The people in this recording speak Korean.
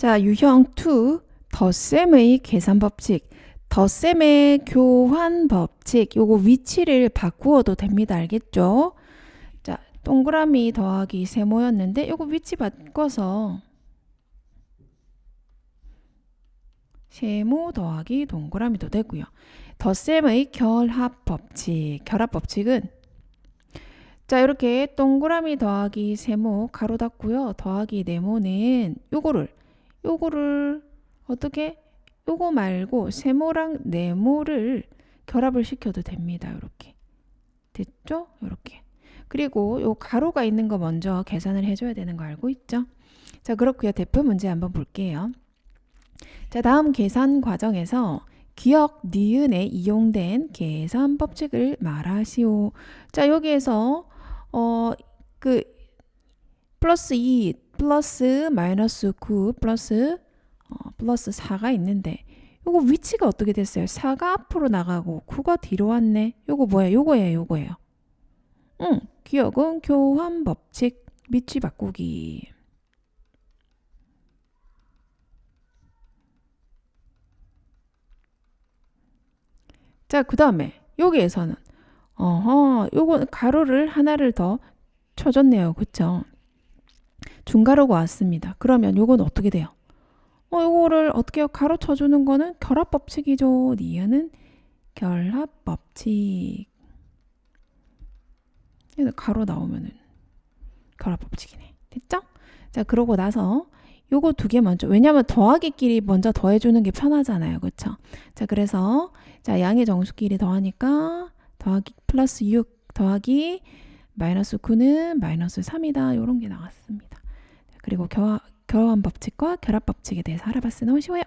자, 유형 2 덧셈의 계산 법칙. 덧셈의 교환 법칙. 요거 위치를 바꾸어도 됩니다. 알겠죠? 자, 동그라미 더하기 세모였는데 요거 위치 바꿔서 세모 더하기 동그라미도 되고요. 덧셈의 결합 법칙. 결합 법칙은 자, 이렇게 동그라미 더하기 세모 가로 닫고요. 더하기 네모는 요거를 요거를 어떻게 요거 말고 세모랑 네모를 결합을 시켜도 됩니다. 이렇게. 됐죠? 이렇게. 그리고 요 가로가 있는 거 먼저 계산을 해줘야 되는 거 알고 있죠? 자, 그렇고요. 대표 문제 한번 볼게요. 자, 다음 계산 과정에서 기억 니은에 이용된 계산 법칙을 말하시오. 자, 여기에서 어, 그 플러스 2 플러스 마이너스 9 플러스 어, 플러스 4가 있는데 요거 위치가 어떻게 됐어요? 4가 앞으로 나가고 9가 뒤로 왔네. 요거 뭐야? 요거예요. 요거예요. 응. 기억은 교환 법칙 위치 바꾸기. 자, 그다음에 여기에서는 어허, 요거 가로를 하나를 더 쳐줬네요. 그쵸? 중가로가 왔습니다. 그러면 요건 어떻게 돼요? 어, 요거를 어떻게 가로 쳐 주는 거는 결합 법칙이죠. 니은은 결합 법칙. 가로 나오면은 결합 법칙이네. 됐죠? 자, 그러고 나서 요거 두 개 먼저 왜냐면 더하기끼리 먼저 더해 주는 게 편하잖아요. 그쵸? 자, 그래서 자 양의 정수끼리 더하니까 더하기 플러스 6 더하기 마이너스 9는 마이너스 3이다. 요런 게 나왔습니다. 그리고 겨, 교환 법칙과 결합 법칙에 대해서 알아봤으니 너무 쉬워요.